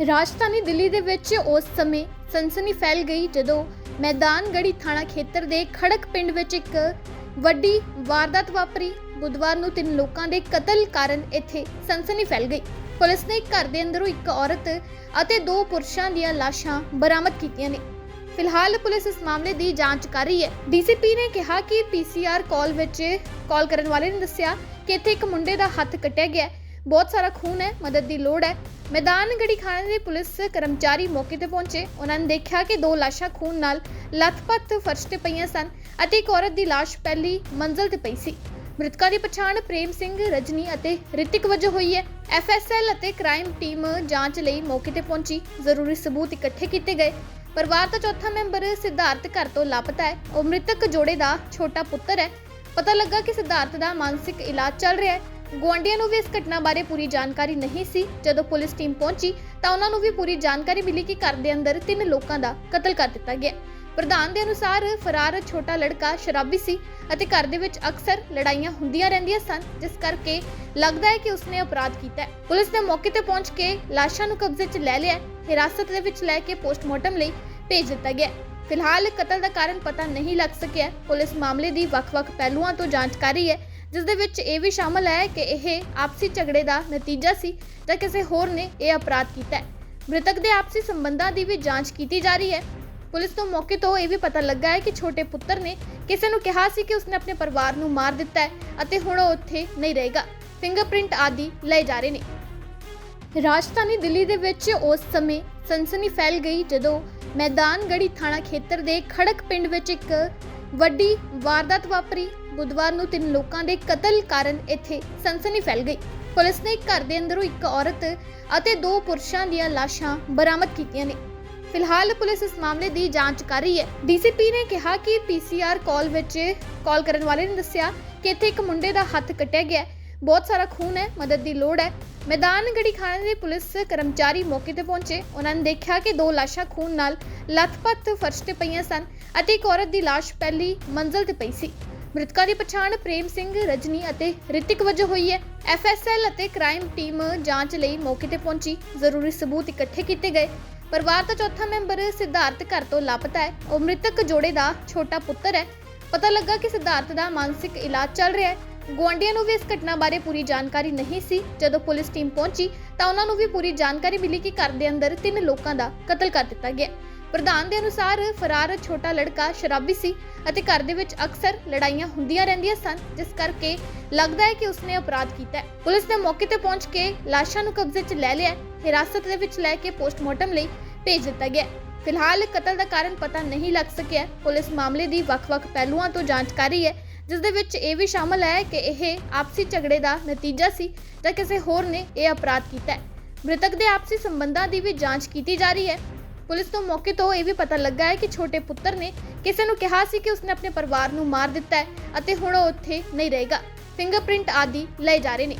ਰਾਜਧਾਨੀ ਦਿੱਲੀ ਦੇ ਵਿੱਚ ਉਸ ਸਮੇਂ ਸਨਸਨੀ ਫੈਲ ਗਈ ਜਦੋਂ ਮੈਦਾਨਗੜੀ ਥਾਣਾ ਖੇਤਰ ਦੇ ਖੜਕ ਪਿੰਡ ਵਿੱਚ ਇੱਕ ਵੱਡੀ ਵਾਰਦਾਤ ਵਾਪਰੀ। ਬੁੱਧਵਾਰ ਨੂੰ ਤਿੰਨ ਲੋਕਾਂ ਦੇ ਕਤਲ ਕਾਰਨ ਇੱਥੇ ਸਨਸਨੀ ਫੈਲ ਗਈ। ਪੁਲਿਸ ਨੇ ਘਰ ਦੇ ਅੰਦਰੋਂ ਇੱਕ ਔਰਤ ਅਤੇ ਦੋ ਪੁਰਸ਼ਾਂ ਦੀਆਂ ਲਾਸ਼ਾਂ ਬਰਾਮਦ ਕੀਤੀਆਂ ਨੇ। ਫਿਲਹਾਲ ਪੁਲਿਸ ਇਸ ਮਾਮਲੇ ਦੀ ਜਾਂਚ ਕਰ ਰਹੀ ਹੈ। ਡੀਸੀਪੀ ਨੇ ਕਿਹਾ ਕਿ ਪੀਸੀਆਰ ਕਾਲ ਵਿੱਚ ਕਾਲ ਕਰਨ ਵਾਲੇ ਨੇ ਦੱਸਿਆ ਕਿ ਇੱਥੇ ਇੱਕ ਮੁੰਡੇ ਦਾ ਹੱਥ ਕੱਟਿਆ ਗਿਆ ਹੈ। ਬਹੁਤ ਸਾਰਾ ਖੂਨ ਹੈ, ਮਦਦ ਦੀ ਲੋੜ ਹੈ। ਮੈਦਾਨ ਗੜੀ ਖਾਣੇ ਦੇ ਪੁਲਿਸ ਕਰਮਚਾਰੀ ਮੌਕੇ ਤੇ ਪਹੁੰਚੇ। ਉਹਨਾਂ ਨੇ ਦੇਖਿਆ ਕਿ ਦੋ ਲਾਸ਼ਾਂ ਖੂਨ ਨਾਲ ਲੱਥਪੱਥ ਫਰਸ਼ ਤੇ ਪਈਆਂ ਸਨ ਅਤੇ ਇੱਕ ਔਰਤ ਦੀ ਲਾਸ਼ ਪਹਿਲੀ ਮੰਜ਼ਲ ਤੇ ਪਈ ਸੀ। ਮ੍ਰਿਤਕਾਂ ਦੀ ਪਛਾਣ ਪ੍ਰੇਮ ਸਿੰਘ, ਰਜਨੀ ਅਤੇ ਰਿਤਿਕ ਵਜੋਂ ਹੋਈ ਹੈ। ਐਫਐਸਐਲ ਅਤੇ ਕ੍ਰਾਈਮ ਟੀਮ ਜਾਂਚ ਲਈ ਮੌਕੇ ਤੇ ਪਹੁੰਚੀ। ਜ਼ਰੂਰੀ ਸਬੂਤ ਇਕੱਠੇ ਕੀਤੇ ਗਏ। ਪਰਿਵਾਰ ਦਾ ਚੌਥਾ ਮੈਂਬਰ ਸਿਧਾਰਥ ਘਰ ਤੋਂ ਲਾਪਤਾ ਹੈ। ਉਹ ਮ੍ਰਿਤਕ ਜੋੜੇ ਦਾ ਛੋਟਾ ਪੁੱਤਰ ਹੈ। ਪਤਾ ਲੱਗਾ ਕਿ ਸਿਧਾਰਥ ਦਾ ਮਾਨਸਿਕ ਇਲਾਜ ਚੱਲ ਰਿਹਾ ਹੈ। ਗੁਆਂਢੀਆਂ ਨੂੰ ਵੀ ਇਸ ਘਟਨਾ ਬਾਰੇ ਪੂਰੀ ਜਾਣਕਾਰੀ ਨਹੀਂ ਸੀ। ਜਦੋਂ ਪੁਲਿਸ ਟੀਮ ਪਹੁੰਚੀ, ਤਾਂ ਉਹਨਾਂ ਨੂੰ ਵੀ ਪੂਰੀ ਜਾਣਕਾਰੀ ਮਿਲੀ ਕਿ ਘਰ ਦੇ ਅੰਦਰ ਤਿੰਨ ਲੋਕਾਂ ਦਾ ਕਤਲ ਕਰ ਦਿੱਤਾ ਗਿਆ। ਪ੍ਰਧਾਨ ਦੇ ਅਨੁਸਾਰ, ਫਰਾਰ ਛੋਟਾ ਲੜਕਾ ਸ਼ਰਾਬੀ ਸੀ ਅਤੇ ਘਰ ਦੇ ਵਿੱਚ ਅਕਸਰ ਲੜਾਈਆਂ ਹੁੰਦੀਆਂ ਰਹਿੰਦੀਆਂ ਸਨ, ਜਿਸ ਕਰਕੇ ਲੱਗਦਾ ਹੈ ਕਿ ਉਸਨੇ ਅਪਰਾਧ ਕੀਤਾ ਹੈ। ਪੁਲਿਸ ਨੇ ਮੌਕੇ ਤੇ ਪਹੁੰਚ ਕੇ ਲਾਸ਼ਾਂ ਨੂੰ ਕਬਜ਼ੇ 'ਚ ਲੈ ਲਿਆ ਹਿਰਾਸਤ ਦੇ ਵਿੱਚ ਲੈ ਕੇ ਪੋਸਟਮਾਰਟਮ ਲਈ ਭੇਜ ਦਿੱਤਾ ਗਿਆ ਫਿਲਹਾਲ ਕਤਲ ਦਾ ਕਾਰਨ ਪਤਾ ਨਹੀਂ ਲੱਗ ਸਕਿਆ। ਪੁਲਿਸ ਮਾਮਲੇ ਦੀ ਵੱਖ-ਵੱਖ ਪਹਿਲੂਆਂ ਤੋਂ ਜਾਂਚ ਕਰ ਰਹੀ ਹੈ। ਜਿਸ ਦੇ ਵਿੱਚ ਇਹ ਵੀ ਸ਼ਾਮਲ ਹੈ ਕਿ ਇਹ ਆਪਸੀ ਝਗੜੇ ਦਾ ਨਤੀਜਾ ਸੀ ਜਾਂ ਕਿਸੇ ਹੋਰ ਨੇ ਇਹ ਅਪਰਾਧ ਕੀਤਾ ਹੈ। ਮ੍ਰਿਤਕ ਦੇ ਆਪਸੀ ਸੰਬੰਧਾਂ ਦੀ ਵੀ ਜਾਂਚ ਕੀਤੀ ਜਾ ਰਹੀ ਹੈ। ਪੁਲਿਸ ਨੂੰ ਮੌਕੇ ਤੋਂ ਇਹ ਵੀ ਪਤਾ ਲੱਗਾ ਹੈ ਕਿ ਛੋਟੇ ਪੁੱਤਰ ਨੇ ਕਿਸੇ ਨੂੰ ਕਿਹਾ ਸੀ ਕਿ ਉਸਨੇ ਆਪਣੇ ਪਰਿਵਾਰ ਨੂੰ ਮਾਰ ਦਿੱਤਾ ਹੈ ਅਤੇ ਹੁਣ ਉਹ ਉੱਥੇ ਨਹੀਂ ਰਹੇਗਾ। ਫਿੰਗਰਪ੍ਰਿੰਟ ਆਦਿ ਲਏ ਜਾ ਰਹੇ ਨੇ। ਰਾਜਧਾਨੀ ਦਿੱਲੀ ਦੇ ਵਿੱਚ ਉਸ ਸਮੇਂ ਸਨਸਨੀ ਫੈਲ ਗਈ ਜਦੋਂ ਮੈਦਾਨ ਗੜੀ ਥਾਣਾ ਖੇਤਰ ਦੇ ਖੜਕ ਪਿੰਡ ਵਿੱਚ ਇੱਕ ਵੱਡੀ ਵਾਰਦਾਤ ਵਾਪਰੀ ਬੁੱਧਵਾਰ ਨੂੰ ਤਿੰਨ ਲੋਕਾਂ ਦੇ ਕਤਲ ਕਾਰਨ ਇੱਥੇ ਸਨਸਨੀ ਫੈਲ ਗਈ। ਪੁਲਿਸ ਨੇ ਘਰ ਦੇ ਅੰਦਰੋਂ ਇੱਕ ਔਰਤ ਅਤੇ ਦੋ ਪੁਰਸ਼ਾਂ ਦੀਆਂ ਲਾਸ਼ਾਂ ਬਰਾਮਦ ਕੀਤੀਆਂ ਨੇ। ਫਿਲਹਾਲ ਪੁਲਿਸ ਇਸ ਮਾਮਲੇ ਦੀ ਜਾਂਚ ਕਰ ਰਹੀ ਹੈ। ਡੀਸੀਪੀ ਨੇ ਕਿਹਾ ਕਿ ਪੀਸੀਆਰ ਕਾਲ ਵਿੱਚ ਕਾਲ ਕਰਨ ਵਾਲੇ ਨੇ ਦੱਸਿਆ ਕਿ ਇੱਥੇ ਇੱਕ ਮੁੰਡੇ ਦਾ ਹੱਥ ਕੱਟਿਆ ਗਿਆ ਹੈ। ਬਹੁਤ ਸਾਰਾ ਖੂਨ ਹੈ, ਮਦਦ ਦੀ ਲੋੜ ਹੈ। ਮੈਦਾਨ ਗੜੀ ਖਾਣੇ ਦੇ ਪੁਲਿਸ ਕਰਮਚਾਰੀ ਮੌਕੇ ਤੇ ਪਹੁੰਚੇ। ਉਹਨਾਂ ਨੇ ਦੇਖਿਆ ਕਿ ਦੋ ਲਾਸ਼ਾਂ ਖੂਨ ਨਾਲ ਲੱਥਪੱਥ ਫਰਸ਼ ਤੇ ਪਈਆਂ ਸਨ ਅਤੇ ਇੱਕ ਔਰਤ ਦੀ ਲਾਸ਼ ਪਹਿਲੀ ਮੰਜ਼ਲ ਤੇ ਪਈ ਸੀ। ਮ੍ਰਿਤਕਾਂ ਦੀ ਪਛਾਣ ਪ੍ਰੇਮ ਸਿੰਘ, ਰਜਨੀ ਅਤੇ ਰਿਤਿਕ ਵਜੋਂ ਹੋਈ ਹੈ। ਐਫਐਸਐਲ ਅਤੇ ਕ੍ਰਾਈਮ ਟੀਮ ਜਾਂਚ ਲਈ ਮੌਕੇ ਤੇ ਪਹੁੰਚੀ। ਜ਼ਰੂਰੀ ਸਬੂਤ ਇਕੱਠੇ ਕੀਤੇ ਗਏ। ਪਰਿਵਾਰ ਦਾ ਚੌਥਾ ਮੈਂਬਰ ਸਿਧਾਰਥ ਘਰ ਤੋਂ ਲਾਪਤਾ ਹੈ। ਉਹ ਮ੍ਰਿਤਕ ਜੋੜੇ ਦਾ ਛੋਟਾ ਪੁੱਤਰ ਹੈ। ਪਤਾ ਲੱਗਾ ਕਿ ਸਿਧਾਰਥ ਦਾ ਮਾਨਸਿਕ ਇਲਾਜ ਚੱਲ ਰਿਹਾ ਹੈ। ਗੁਆਂਢੀਆਂ ਨੂੰ ਵੀ ਇਸ ਘਟਨਾ ਬਾਰੇ ਪੂਰੀ ਜਾਣਕਾਰੀ ਨਹੀਂ ਸੀ। ਜਦੋਂ ਪੁਲਿਸ ਟੀਮ ਪਹੁੰਚੀ ਤਾਂ ਉਹਨਾਂ ਨੂੰ ਵੀ ਪੂਰੀ ਜਾਣਕਾਰੀ ਮਿਲੀ ਕਿ ਘਰ ਦੇ ਅੰਦਰ ਤਿੰਨ ਲੋਕਾਂ ਦਾ ਕਤਲ ਕਰ ਦਿੱਤਾ ਗਿਆ। ਪ੍ਰਧਾਨ ਦੇ ਅਨੁਸਾਰ ਫਰਾਰ ਛੋਟਾ ਲੜਕਾ ਸ਼ਰਾਬੀ ਸੀ ਅਤੇ ਘਰ ਦੇ ਵਿੱਚ ਅਕਸਰ ਲੜਾਈਆਂ ਹੁੰਦੀਆਂ ਰਹਿੰਦੀਆਂ ਸਨ, ਜਿਸ ਕਰਕੇ ਲੱਗਦਾ ਹੈ ਕਿ ਉਸਨੇ ਅਪਰਾਧ ਕੀਤਾ ਹੈ। ਪੁਲਿਸ ਨੇ ਮੌਕੇ ਤੇ ਪਹੁੰਚ ਕੇ ਲਾਸ਼ਾਂ ਨੂੰ ਕਬਜ਼ੇ 'ਚ ਲੈ ਲਿਆ ਹਿਰਾਸਤ ਦੇ ਵਿੱਚ ਲੈ ਕੇ ਪੋਸਟਮਾਰਟਮ ਲਈ ਭੇਜ ਦਿੱਤਾ ਗਿਆ ਫਿਲਹਾਲ ਕਤਲ ਦਾ ਕਾਰਨ ਪਤਾ ਨਹੀਂ ਲੱਗ ਸਕਿਆ ਪੁਲਿਸ ਮਾਮਲੇ ਦੀ ਵੱਖ-ਵੱਖ ਪਹਿਲੂਆਂ ਤੋਂ ਜਾਂਚ ਕਰ ਰਹੀ ਹੈ, ਜਿਸ ਦੇ ਵਿੱਚ ਇਹ ਵੀ ਸ਼ਾਮਲ ਹੈ ਕਿ ਇਹ ਆਪਸੀ ਝਗੜੇ ਦਾ ਨਤੀਜਾ ਸੀ ਜਾਂ ਕਿਸੇ ਹੋਰ ਨੇ ਇਹ ਅਪਰਾਧ ਕੀਤਾ ਹੈ। ਮ੍ਰਿਤਕ ਦੇ ਆਪਸੀ ਸੰਬੰਧਾਂ ਦੀ ਵੀ ਜਾਂਚ ਕੀਤੀ ਜਾ ਰਹੀ ਹੈ। ਪੁਲਿਸ ਨੂੰ ਮੌਕੇ ਤੋਂ ਇਹ ਵੀ ਪਤਾ ਲੱਗਾ ਹੈ ਕਿ ਛੋਟੇ ਪੁੱਤਰ ਨੇ ਕਿਸੇ ਨੂੰ ਕਿਹਾ ਸੀ ਕਿ ਉਸਨੇ ਆਪਣੇ ਪਰਿਵਾਰ ਨੂੰ ਮਾਰ ਦਿੱਤਾ ਹੈ ਅਤੇ ਹੁਣ ਉਹ ਉੱਥੇ ਨਹੀਂ ਰਹੇਗਾ। ਫਿੰਗਰਪ੍ਰਿੰਟ ਆਦਿ ਲਏ ਜਾ ਰਹੇ ਨੇ।